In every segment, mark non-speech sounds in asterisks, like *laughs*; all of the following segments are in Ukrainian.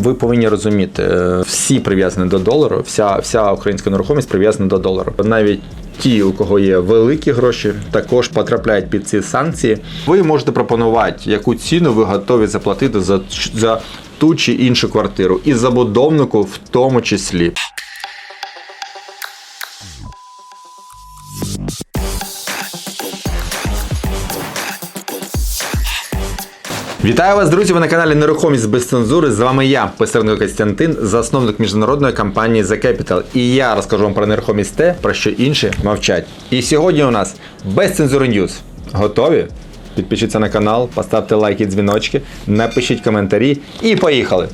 ви повинні розуміти, е, всі прив'язані до долару, вся, вся українська нерухомість прив'язана до долару. Навіть ті, у кого є великі гроші, також потрапляють під ці санкції. Ви можете пропонувати, яку ціну ви готові заплатити за, за ту чи іншу квартиру, і забудовнику в тому числі. Вітаю вас, друзі! Ви на каналі Нерухомість без цензури. З вами я, Писаренко Костянтин, засновник міжнародної компанії The Capital. І я розкажу вам про нерухомість те, про що інші мовчать. І сьогодні у нас без цензури Ньюз. Готові? Підпишіться на канал, поставте лайки, дзвіночки, напишіть коментарі і поїхали!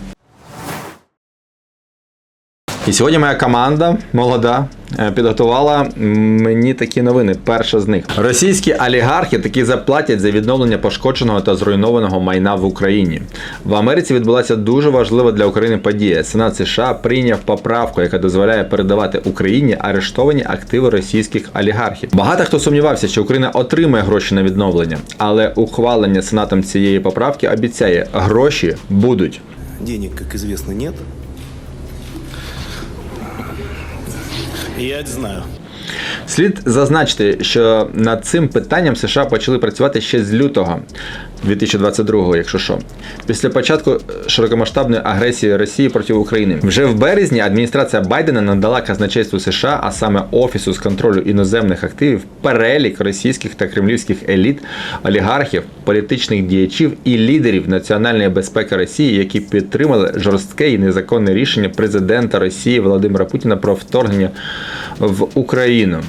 І сьогодні моя команда молода е, підготувала мені такі новини. Перша з них: російські олігархи таки заплатять за відновлення пошкодженого та зруйнованого майна в Україні. В Америці відбулася дуже важлива для України подія. Сенат США прийняв поправку, яка дозволяє передавати Україні арештовані активи російських олігархів. Багато хто сумнівався, що Україна отримає гроші на відновлення, але ухвалення сенатом цієї поправки обіцяє, гроші будуть. Денег, как известно, нет. Я это знаю. Слід зазначити, що над цим питанням США почали працювати ще з лютого 2022, якщо що. Після початку широкомасштабної агресії Росії проти України. Вже в березні адміністрація Байдена надала казначейству США, а саме Офісу з контролю іноземних активів, перелік російських та кремлівських еліт, олігархів, політичних діячів і лідерів національної безпеки Росії, які підтримали жорстке і незаконне рішення президента Росії Володимира Путіна про вторгнення в Україну.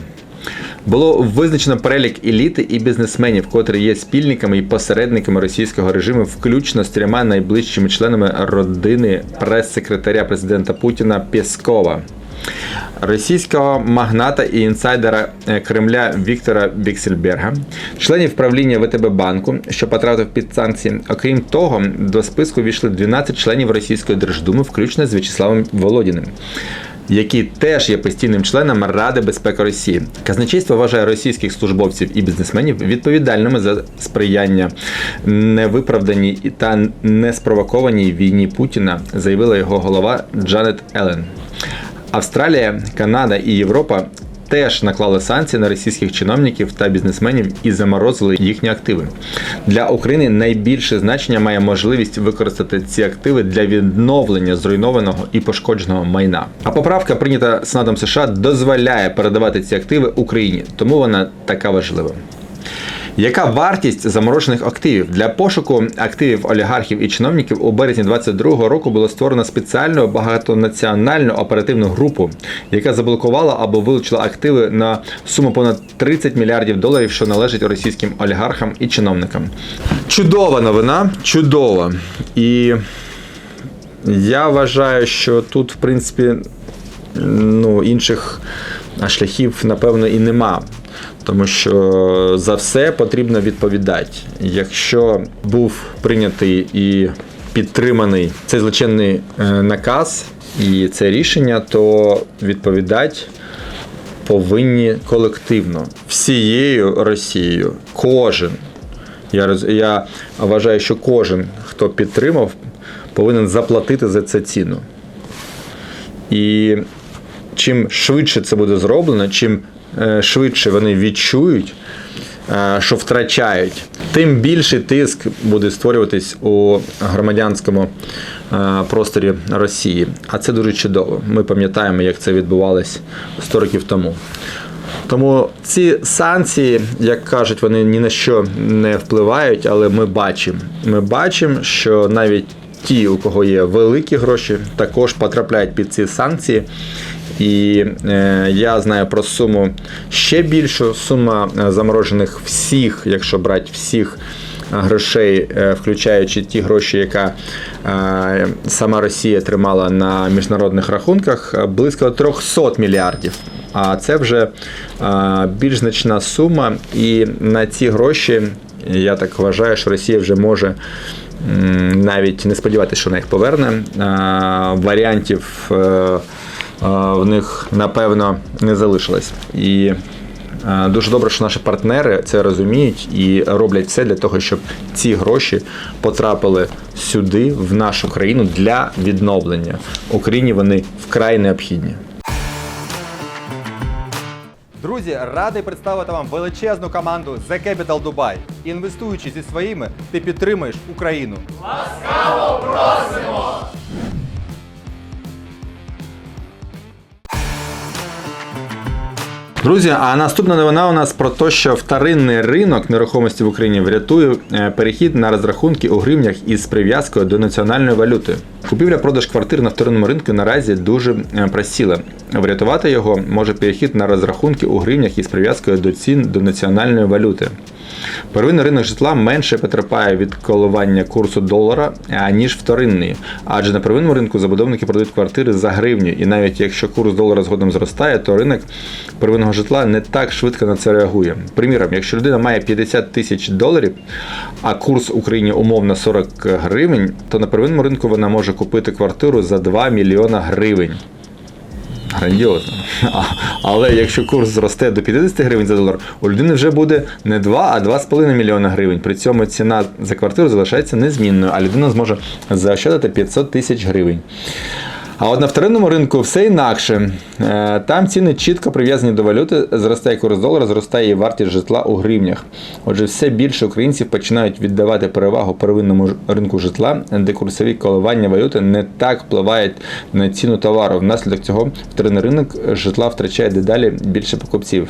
Було визначено перелік еліти і бізнесменів, котрі є спільниками і посередниками російського режиму, включно з трьома найближчими членами родини прес-секретаря президента Путіна Пєскова. Російського магната і інсайдера е, Кремля Віктора Віксельберга, членів правління ВТБ банку, що потрапив під санкції. Окрім того, до списку війшли 12 членів Російської Держдуми, включно з В'ячеславом Володіним який теж є постійним членом Ради безпеки Росії. Казначейство вважає російських службовців і бізнесменів відповідальними за сприяння невиправданій та неспровокованій війні Путіна, заявила його голова Джанет Елен. Австралія, Канада і Європа. Теж наклали санкції на російських чиновників та бізнесменів і заморозили їхні активи. Для України найбільше значення має можливість використати ці активи для відновлення зруйнованого і пошкодженого майна. А поправка, прийнята Сенатом США, дозволяє передавати ці активи Україні, тому вона така важлива. Яка вартість заморожених активів для пошуку активів олігархів і чиновників у березні 2022 року було створено спеціальну багатонаціональну оперативну групу, яка заблокувала або вилучила активи на суму понад 30 мільярдів доларів, що належать російським олігархам і чиновникам. Чудова новина, чудова. І я вважаю, що тут, в принципі, ну, інших шляхів, напевно, і нема. Тому що за все потрібно відповідати. Якщо був прийнятий і підтриманий цей злочинний е, наказ і це рішення, то відповідати повинні колективно всією Росією. Кожен. Я, роз- я вважаю, що кожен, хто підтримав, повинен заплатити за це ціну. І чим швидше це буде зроблено, чим е, швидше вони відчують, е, що втрачають, тим більший тиск буде створюватись у громадянському е, просторі Росії. А це дуже чудово. Ми пам'ятаємо, як це відбувалось 100 років тому. Тому ці санкції, як кажуть, вони ні на що не впливають, але ми бачимо. Ми бачимо, що навіть ті, у кого є великі гроші, також потрапляють під ці санкції. І е, я знаю про суму ще більшу. Сума е, заморожених всіх, якщо брати всіх е, грошей, е, включаючи ті гроші, яка е, сама Росія тримала на міжнародних рахунках, е, близько 300 мільярдів. А це вже е, більш значна сума, і на ці гроші я так вважаю, що Росія вже може навіть не сподіватися, що вона їх поверне. Варіантів е, е, в них напевно не залишилось. І Е, Дуже добре, що наші партнери це розуміють і роблять все для того, щоб ці гроші потрапили сюди, в нашу країну для відновлення. Україні вони вкрай необхідні. Друзі, радий представити вам величезну команду The Capital Dubai. Інвестуючи зі своїми, ти підтримуєш Україну. Друзі, а наступна новина у нас про те, що вторинний ринок нерухомості в Україні врятує е, перехід на розрахунки у гривнях із прив'язкою до національної валюти. Купівля-продаж квартир на вторинному ринку наразі дуже е, просіла. Врятувати його може перехід на розрахунки у гривнях із прив'язкою до цін до національної валюти. Первинний ринок житла менше потерпає від коливання курсу долара, ніж вторинний. Адже на первинному ринку забудовники продають квартири за гривню, і навіть якщо курс долара згодом зростає, то ринок первинного житла не так швидко на це реагує. Приміром, якщо людина має 50 тисяч доларів, а курс в Україні умовно 40 гривень, то на первинному ринку вона може купити квартиру за 2 мільйона гривень. Грандіозно. *laughs* Але якщо курс зросте до 50 гривень за долар, у людини вже буде не 2, а 2,5 мільйона гривень. При цьому ціна за квартиру залишається незмінною, а людина зможе заощадити 500 тисяч гривень. А от на вторинному ринку все інакше. Е, Там ціни чітко прив'язані до валюти, зростає курс долара, зростає і вартість житла у гривнях. Отже, все більше українців починають віддавати перевагу первинному ринку житла, де курсові коливання валюти не так впливають на ціну товару. Внаслідок цього вторинний ринок житла втрачає дедалі більше покупців.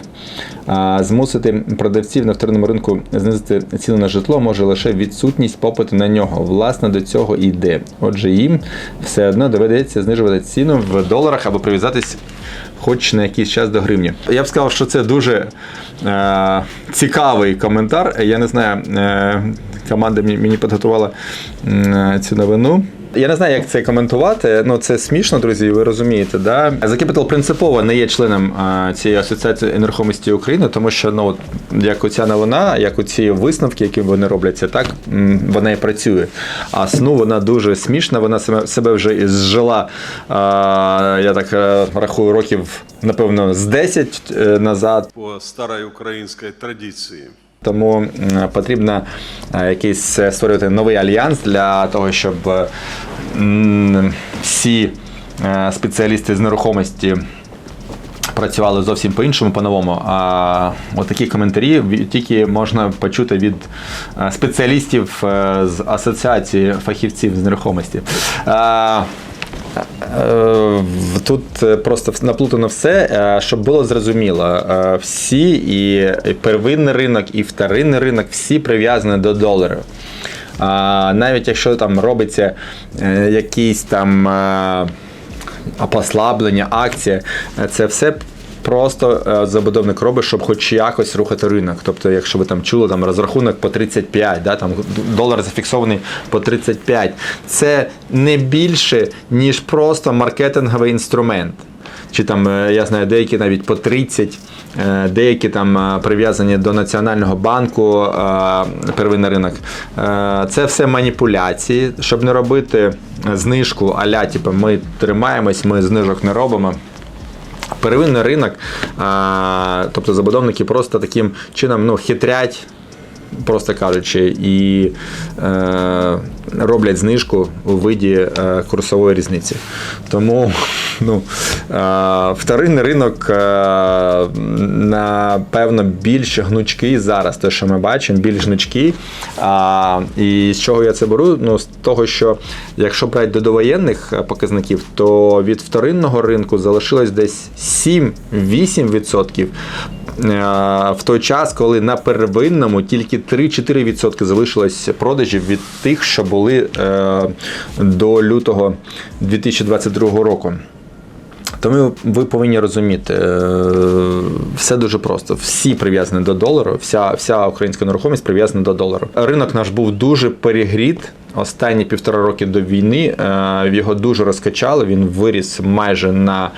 А змусити продавців на вторинному ринку знизити ціну на житло може лише відсутність попиту на нього. Власне, до цього йде. Отже, їм все одно доведеться знижувати ціну в доларах або прив'язатись хоч на якийсь час до гривні. Я б сказав, що це дуже е, цікавий коментар. Я не знаю, е, команда мені, підготувала е, цю новину. Я не знаю, як це коментувати. Ну це смішно, друзі. Ви розумієте, да? The Capital принципово не є членом а, цієї асоціації нерухомості України, тому що ну як оця новина, як у ці висновки, які вони робляться, так вона і працює. А сну вона дуже смішна. Вона себе, вже зжила. А, я так е, рахую років, напевно, з 10 е, назад. по старой украинской традиции. Тому потрібно е, якийсь е, створювати новий альянс для того, щоб всі е, спеціалісти з нерухомості. Працювали зовсім по-іншому, по-новому. А от такі коментарі тільки можна почути від спеціалістів з асоціації фахівців з нерухомості. Е, Тут е, просто наплутано все, е, щоб було зрозуміло. Всі і первинний ринок, і вторинний ринок, всі прив'язані до долару. А навіть якщо там робиться якісь там послаблення, акція, це все. Просто е, забудовник робить, щоб хоч якось рухати ринок. Тобто, якщо ви там чули там розрахунок по 35, да, там долар зафіксований по 35, це не більше, ніж просто маркетинговий інструмент. Чи там, е, я знаю, деякі навіть по 30, е, деякі там прив'язані до Національного банку, первинний ринок. Це все маніпуляції, щоб не робити знижку аля, типу, ми тримаємось, ми знижок не робимо. Первинний ринок, а, тобто забудовники просто таким чином ну, хитрять, просто кажучи, і е, роблять знижку у виді е, курсової різниці. Тому ну, вторинний ринок, напевно, більш гнучкий зараз, те, що ми бачимо, більш гнучкий. І з чого я це беру? Ну, з того, що якщо брати до довоєнних е, показників, то від вторинного ринку залишилось десь 7-8%. Е, В той час, коли на первинному тільки 3-4% залишилось продажів від тих, що були е, до лютого 2022 року. Тому ви повинні розуміти, е, все дуже просто. Всі прив'язані до долару, вся, вся українська нерухомість прив'язана до долару. Ринок наш був дуже перегріт. Останні півтора роки до війни е, його дуже розкачали. Він виріс майже на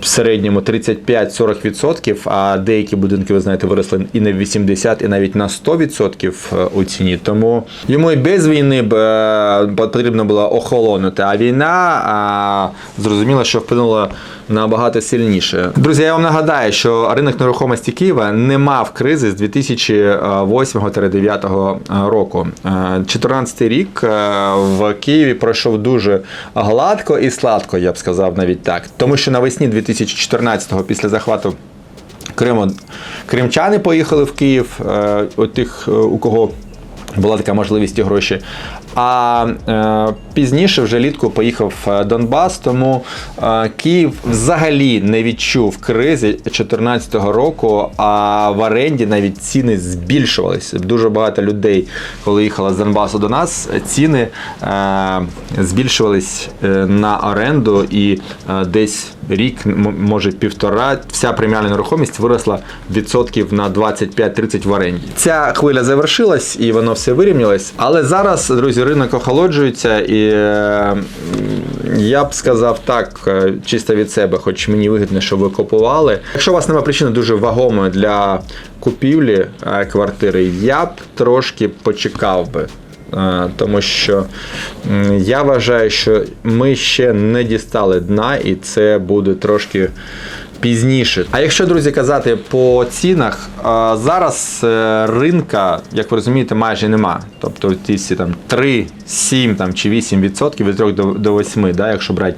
в середньому 35-40%, а деякі будинки, ви знаєте, виросли і на 80, і навіть на 100% у ціні. Тому йому і без війни е, потрібно було охолонути. А війна а, зрозуміло, що вплинула набагато сильніше. Друзі, я вам нагадаю, що ринок нерухомості Києва не мав кризи з 2008-2009 року. 2014 рік е, в Києві пройшов дуже гладко і сладко, я б сказав навіть так. Тому що навесні 2014-го, після захвату Криму, кримчани поїхали в Київ, е, тих, е, у кого була така можливість і гроші. А е, пізніше вже літку поїхав е, Донбас, тому е, Київ взагалі не відчув кризи 2014 року, а в оренді навіть ціни збільшувалися. Дуже багато людей, коли їхало з Донбасу до нас, ціни збільшувались на оренду і десь рік, може півтора, вся преміальна нерухомість виросла відсотків на 25-30 в оренді. Ця хвиля завершилась і воно все вирівнялось. Але зараз, друзі, ринок охолоджується, і я б сказав так, е, чисто від себе, хоч мені вигідно, що ви купували. Якщо у вас немає причини дуже вагомої для купівлі е, квартири, я б трошки почекав би. Е, Тому що я вважаю, що ми ще не дістали дна, і це буде трошки пізніше. А якщо, друзі, казати по цінах, зараз е, ринка, як ви розумієте, майже нема. Тобто ті всі там 3, 7 там, чи 8 відсотків від 3 до, до 8, да, якщо брати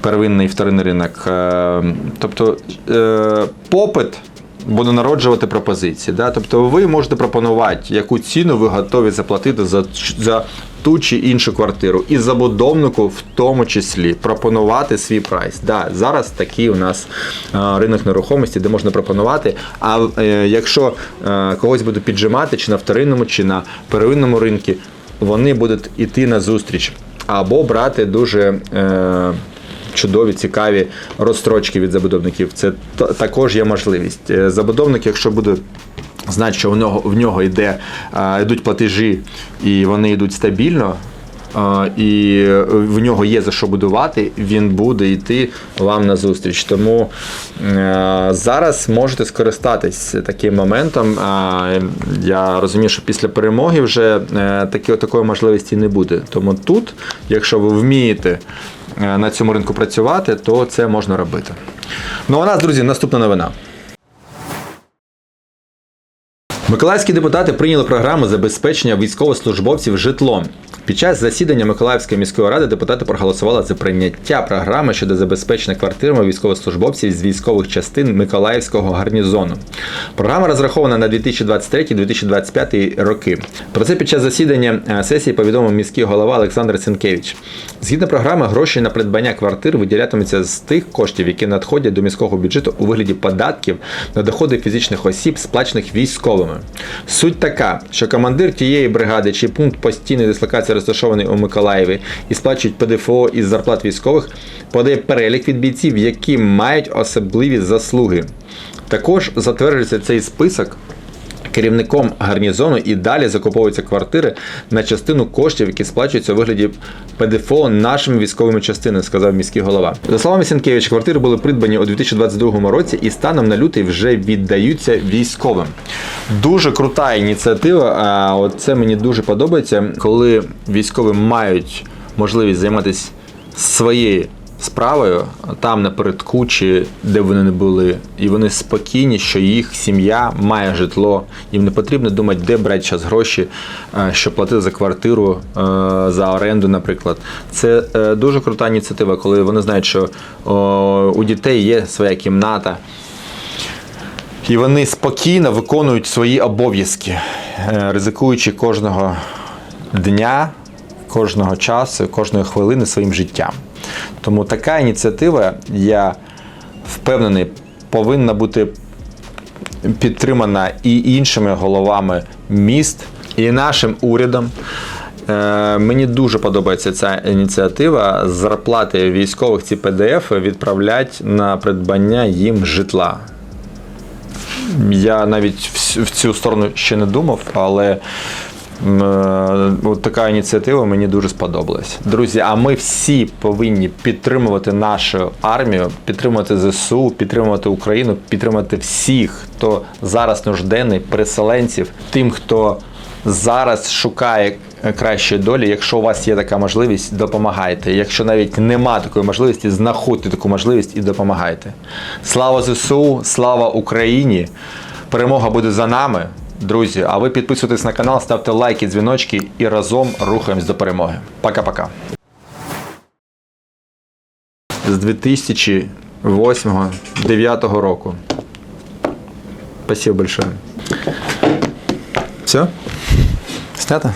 первинний і вторинний ринок. Е, Тобто е, попит буде народжувати пропозиції. Да? Тобто ви можете пропонувати, яку ціну ви готові заплатити за, за ту чи іншу квартиру. І забудовнику в тому числі пропонувати свій прайс. Да, зараз такий у нас ринок нерухомості, де можна пропонувати. А е, якщо е, когось буде піджимати, чи на вторинному, чи на первинному ринку, вони будуть іти на зустріч або брати дуже. Е, чудові, цікаві розстрочки від забудовників. Це також є можливість. Е, Забудовник, якщо буде знати, що в нього в нього йде, йдуть платежі і вони йдуть стабільно. І в нього є за що будувати, він буде йти вам на зустріч. Тому е, зараз можете скористатись таким моментом. Я розумію, що після перемоги вже е, такі, такої можливості не буде. Тому тут, якщо ви вмієте на цьому ринку працювати, то це можна робити. Ну, а нас, друзі, наступна новина. Миколаївські депутати прийняли програму забезпечення військовослужбовців житлом. Під час засідання Миколаївської міської ради депутати проголосували за прийняття програми щодо забезпечення квартирами військовослужбовців з військових частин Миколаївського гарнізону. Програма розрахована на 2023-2025 роки. Про це під час засідання е, сесії повідомив міський голова Олександр Сенкевич. Згідно програми, гроші на придбання квартир виділятимуться з тих коштів, які надходять до міського бюджету у вигляді податків на доходи фізичних осіб, сплачених військовими. Суть така, що командир тієї бригади чи пункт постійної дислокації розташований у Миколаєві і сплачують ПДФО із зарплат військових, подає перелік від бійців, які мають особливі заслуги. Також затверджується цей список керівником гарнізону і далі закуповуються квартири на частину коштів, які сплачуються у вигляді ПДФО нашими військовими частинами, сказав міський голова. За словами Сінкевич, квартири були придбані у 2022 році і станом на лютий вже віддаються військовим. Дуже крута ініціатива. А це мені дуже подобається, коли військові мають можливість займатися своєю справою там напередку, чи де вони не були, і вони спокійні, що їх сім'я має житло. Їм не потрібно думати, де брати зараз гроші, е, щоб платити за квартиру, е, за оренду, наприклад. Це е, дуже крута ініціатива, коли вони знають, що у дітей є своя кімната. І вони спокійно виконують свої обов'язки, ризикуючи кожного дня, кожного часу, кожної хвилини своїм життям. Тому така ініціатива, я впевнений, повинна бути підтримана і іншими головами міст, і нашим урядом. Е, Мені дуже подобається ця ініціатива. Зарплати військових ці ПДФ відправлять на придбання їм житла. Я навіть в цю сторону ще не думав, але От така ініціатива мені дуже сподобалась. Друзі, а ми всі повинні підтримувати нашу армію, підтримувати ЗСУ, підтримувати Україну, підтримати всіх, хто зараз нужденний, переселенців, тим, хто зараз шукає кращої долі. Якщо у вас є така можливість, допомагайте. Якщо навіть нема такої можливості, знаходьте таку можливість і допомагайте. Слава ЗСУ, слава Україні! Перемога буде за нами, друзі. А ви підписуйтесь на канал, ставте лайки, дзвіночки і разом рухаємось до перемоги. Пока-пока. З 2008-2009 року. Спасибо большое. Все? Снято?